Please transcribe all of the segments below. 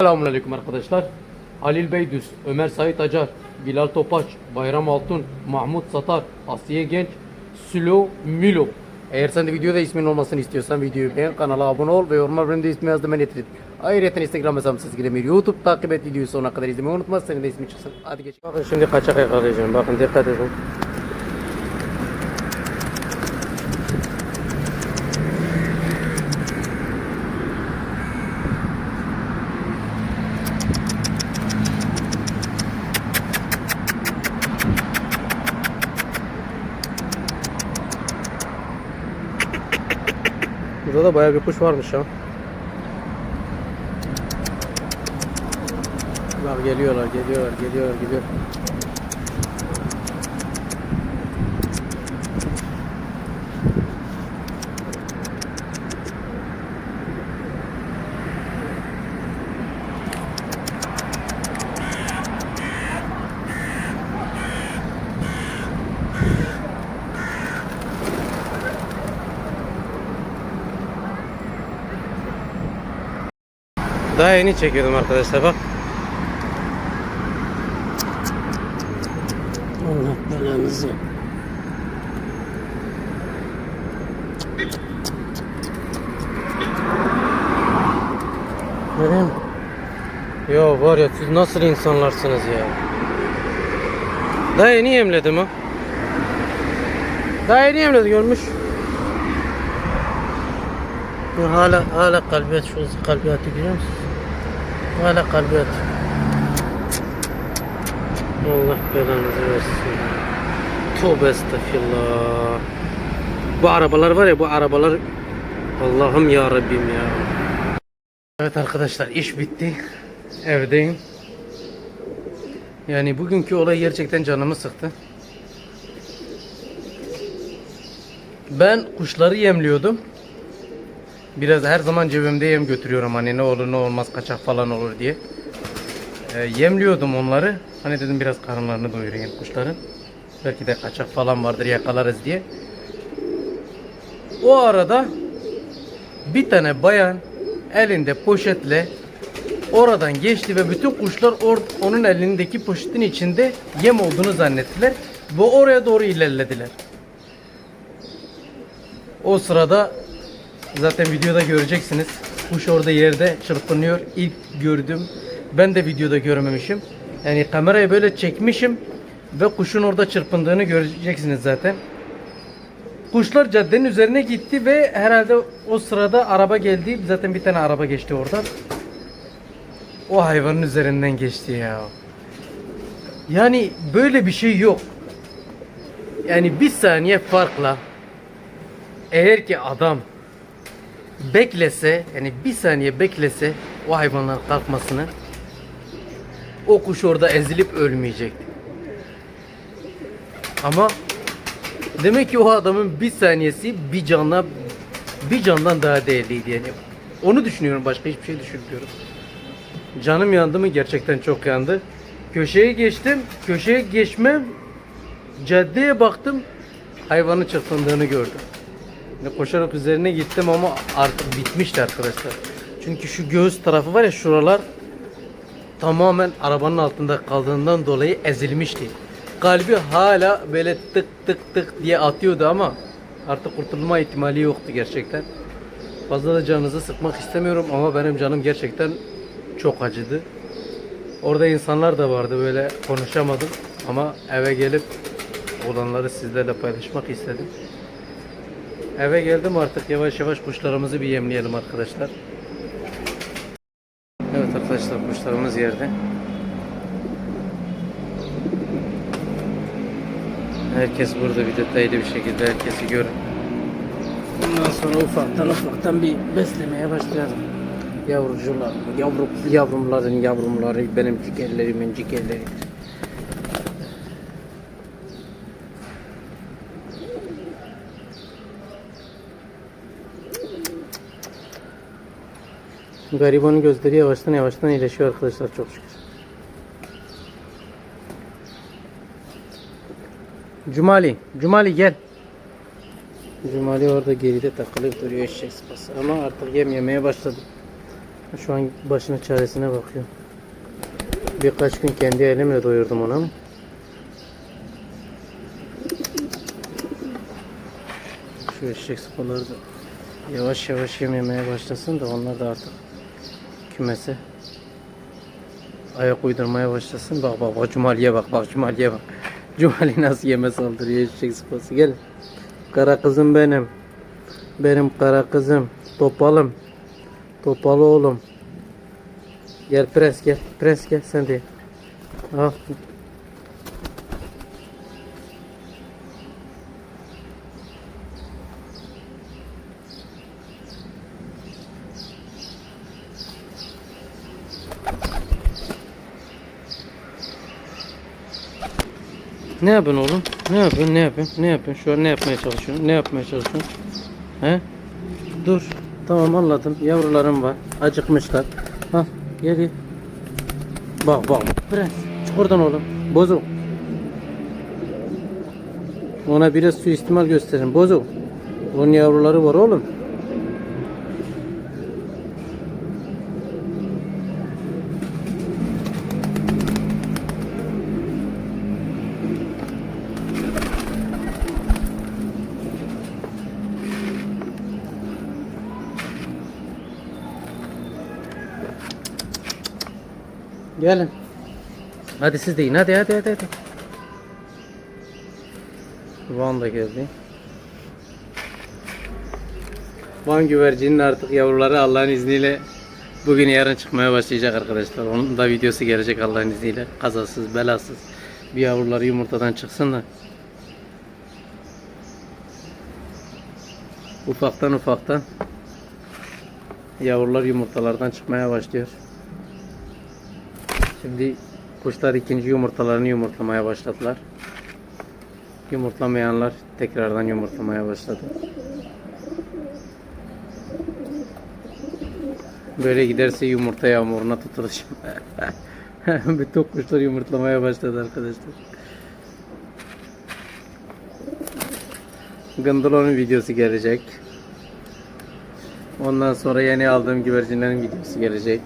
Selamünaleyküm arkadaşlar. Halil Beydüz, Ömer Sait Acar, Bilal Topaç, Bayram Altun, Mahmut Satar, Asiye Genç, Sülo Milo. Eğer sen de videoda ismin olmasını istiyorsan videoyu beğen, kanala abone ol ve yorumlar bölümünde ismi yazdım ben ettim. Ayrıca Instagram hesabım sizgile bir YouTube takip et videoyu sonuna kadar izlemeyi unutma senin de ismin çıksın. Hadi geç. Bakın şimdi kaçak yakalayacağım. Bakın dikkat edin. Burada da bayağı bir kuş varmış ya. Bak geliyorlar, geliyorlar, geliyorlar, geliyor. Daha yeni çekiyordum arkadaşlar bak. Allah belanızı. Benim. Ya var ya siz nasıl insanlarsınız ya. Daha yeni yemledim ha. Daha yeni yemledi görmüş. Hala hala kalbiyat şu kalbiyatı görüyor musun? Hala kalbiyat. Allah belanızı versin. Tövbe estağfirullah. Bu arabalar var ya bu arabalar Allah'ım ya Rabbim ya. Evet arkadaşlar iş bitti. Evdeyim. Yani bugünkü olay gerçekten canımı sıktı. Ben kuşları yemliyordum. Biraz her zaman cebimde yem götürüyorum hani ne olur ne olmaz kaçak falan olur diye. Ee, yemliyordum onları. Hani dedim biraz karınlarını doyurayım kuşların. Belki de kaçak falan vardır yakalarız diye. O arada bir tane bayan elinde poşetle oradan geçti ve bütün kuşlar or- onun elindeki poşetin içinde yem olduğunu zannettiler ve oraya doğru ilerlediler. O sırada zaten videoda göreceksiniz. Kuş orada yerde çırpınıyor. İlk gördüm. Ben de videoda görmemişim. Yani kamerayı böyle çekmişim ve kuşun orada çırpındığını göreceksiniz zaten. Kuşlar caddenin üzerine gitti ve herhalde o sırada araba geldi. Zaten bir tane araba geçti oradan. O hayvanın üzerinden geçti ya. Yani böyle bir şey yok. Yani bir saniye farkla eğer ki adam beklese yani bir saniye beklese o hayvanların kalkmasını o kuş orada ezilip ölmeyecekti. Ama demek ki o adamın bir saniyesi bir canla bir candan daha değerliydi yani. Onu düşünüyorum başka hiçbir şey düşünmüyorum. Canım yandı mı gerçekten çok yandı. Köşeye geçtim. Köşeye geçmem caddeye baktım hayvanın çırpındığını gördüm. Yani koşarak üzerine gittim ama artık bitmişti arkadaşlar. Çünkü şu göğüs tarafı var ya şuralar tamamen arabanın altında kaldığından dolayı ezilmişti. Kalbi hala böyle tık tık tık diye atıyordu ama artık kurtulma ihtimali yoktu gerçekten. Fazla da canınızı sıkmak istemiyorum ama benim canım gerçekten çok acıdı. Orada insanlar da vardı böyle konuşamadım ama eve gelip olanları sizlerle paylaşmak istedim. Eve geldim artık yavaş yavaş kuşlarımızı bir yemleyelim arkadaşlar. Evet arkadaşlar kuşlarımız yerde. Herkes burada bir detaylı bir şekilde herkesi görün. Ondan sonra ufaktan ufaktan bir beslemeye başlayalım. Yavrucular, yavru, yavrumların yavrumları, benim ciğerlerimin ciğerleri. Garibanın gözleri yavaştan yavaştan iyileşiyor arkadaşlar çok şükür. Cumali, Cumali gel. Cumali orada geride takılıp duruyor eşek sıpası ama artık yem yemeye başladı. Şu an başının çaresine bakıyor. Birkaç gün kendi elimle doyurdum onu ama. Şu eşek sıpaları da yavaş yavaş yememeye başlasın da onlar da artık kümese ayak uydurmaya başlasın. Bak bak bak Cumali'ye bak bak Cumali'ye bak. Cumali nasıl yeme saldırıyor eşek sıpası gel. Kara kızım benim. Benim kara kızım. Topalım. Topalı oğlum. Gel pres gel. Pres gel sen de. Al. Ne yapıyorsun oğlum? Ne yapıyorsun? Ne yapıyorsun? Ne yapıyorsun? Şu an ne yapmaya çalışıyorsun? Ne yapmaya çalışıyorsun? He? Dur. Tamam anladım. Yavrularım var. Acıkmışlar. Al gel. Bak bak. Prens. Çık oradan oğlum. Bozuk. Ona biraz suistimal gösterin. Bozuk. Onun yavruları var oğlum. Gelin. Hadi siz de in. Hadi hadi hadi. hadi. Van da geldi. Van güvercinin artık yavruları Allah'ın izniyle bugün yarın çıkmaya başlayacak arkadaşlar. Onun da videosu gelecek Allah'ın izniyle. Kazasız belasız bir yavruları yumurtadan çıksın da. Ufaktan ufaktan yavrular yumurtalardan çıkmaya başlıyor. Şimdi kuşlar ikinci yumurtalarını yumurtlamaya başladılar. Yumurtlamayanlar tekrardan yumurtlamaya başladı. Böyle giderse yumurta yağmuruna tutulacağım. Bütün kuşlar yumurtlamaya başladı arkadaşlar. Gındolonun videosu gelecek. Ondan sonra yeni aldığım güvercinlerin videosu gelecek.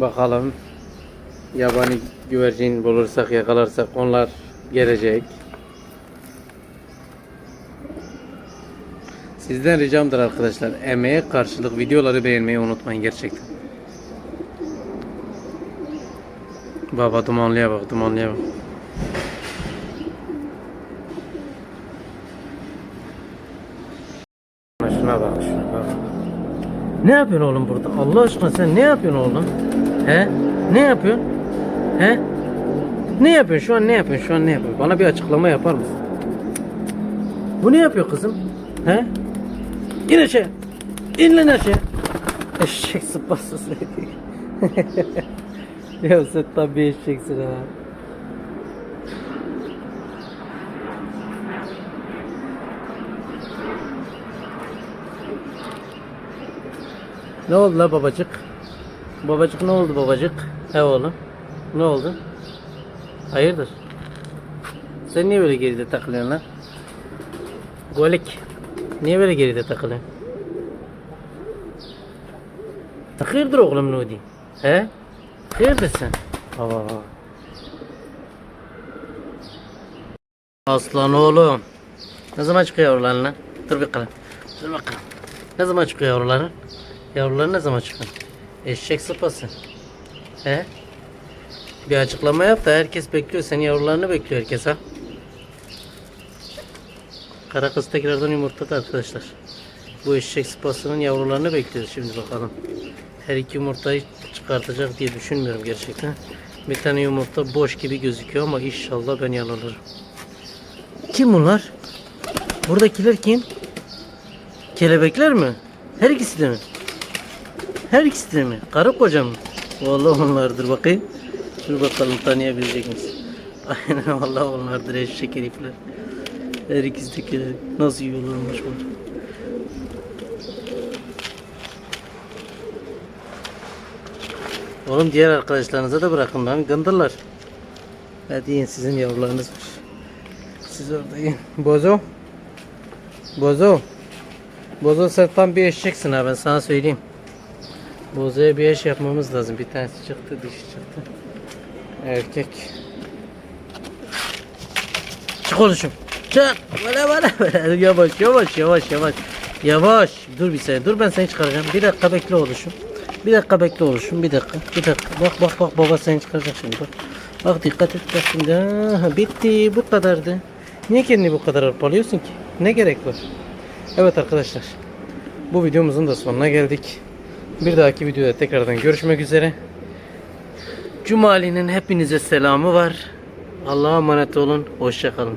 Bakalım yabani güvercin bulursak yakalarsak onlar gelecek. Sizden ricamdır arkadaşlar emeğe karşılık videoları beğenmeyi unutmayın gerçekten. Baba dumanlıya bak dumanlıya bak. Şuna bak şuna bak. Ne yapıyorsun oğlum burada? Allah aşkına sen ne yapıyorsun oğlum? He? Ne yapıyorsun? He? Ne yapıyorsun şu an ne yapıyorsun şu an ne yapıyorsun? Bana bir açıklama yapar mısın? Bu ne yapıyor kızım? He? İn aşağı. İn lan aşağı. Eşek sıpası seni. ya sen tabii eşeksin ha. Ne oldu la babacık? Babacık ne oldu babacık? He oğlum. Ne oldu? Hayırdır? Sen niye böyle geride takılıyorsun lan? Golik. Niye böyle geride takılıyorsun? Hayırdır oğlum Nudi? He? Hayırdır sen? Aa. Aslan oğlum. Ne zaman çıkıyor yavruların lan? Dur bakalım. Dur bakalım. Ne zaman çıkıyor yavruların? Yavruları ne zaman çıkıyor? Eşek sıpası. He? Bir açıklama yap da herkes bekliyor. Senin yavrularını bekliyor herkes ha. Kara kız tekrardan yumurtladı arkadaşlar. Bu eşek sıpasının yavrularını bekliyoruz şimdi bakalım. Her iki yumurtayı çıkartacak diye düşünmüyorum gerçekten. Bir tane yumurta boş gibi gözüküyor ama inşallah ben yanılırım. Kim bunlar? Buradakiler kim? Kelebekler mi? Her ikisi de mi? Her ikisi de mi? Karı koca mı? Vallahi onlardır bakayım. Dur bakalım tanıyabilecek misin? Aynen vallahi onlardır eşek herifler. Her ikisi de kelebek. Nasıl yiyorlarmış bunu? Oğlum diğer arkadaşlarınıza da bırakın lan gındırlar. Hadi yiyin sizin yavrularınızmış. Siz orada yiyin. Bozo. Bozo. Bozo sen tam bir eşeksin ha ben sana söyleyeyim. Bozo'ya bir eş yapmamız lazım. Bir tanesi çıktı, dişi çıktı. Erkek. Çık oluşum. Çık. Böyle böyle böyle. Yavaş yavaş yavaş yavaş. Yavaş. Dur bir saniye. Dur ben seni çıkaracağım. Bir dakika bekle oluşum. Bir dakika bekle oluşum. Bir dakika. Bir dakika. Bak bak bak baba seni çıkaracak şimdi. Bak. Bak dikkat et bak şimdi. Aha, bitti. Bu kadardı. Niye kendini bu kadar arpalıyorsun ki? Ne gerek var? Evet arkadaşlar. Bu videomuzun da sonuna geldik. Bir dahaki videoda tekrardan görüşmek üzere. Cumali'nin hepinize selamı var. Allah'a emanet olun. Hoşçakalın.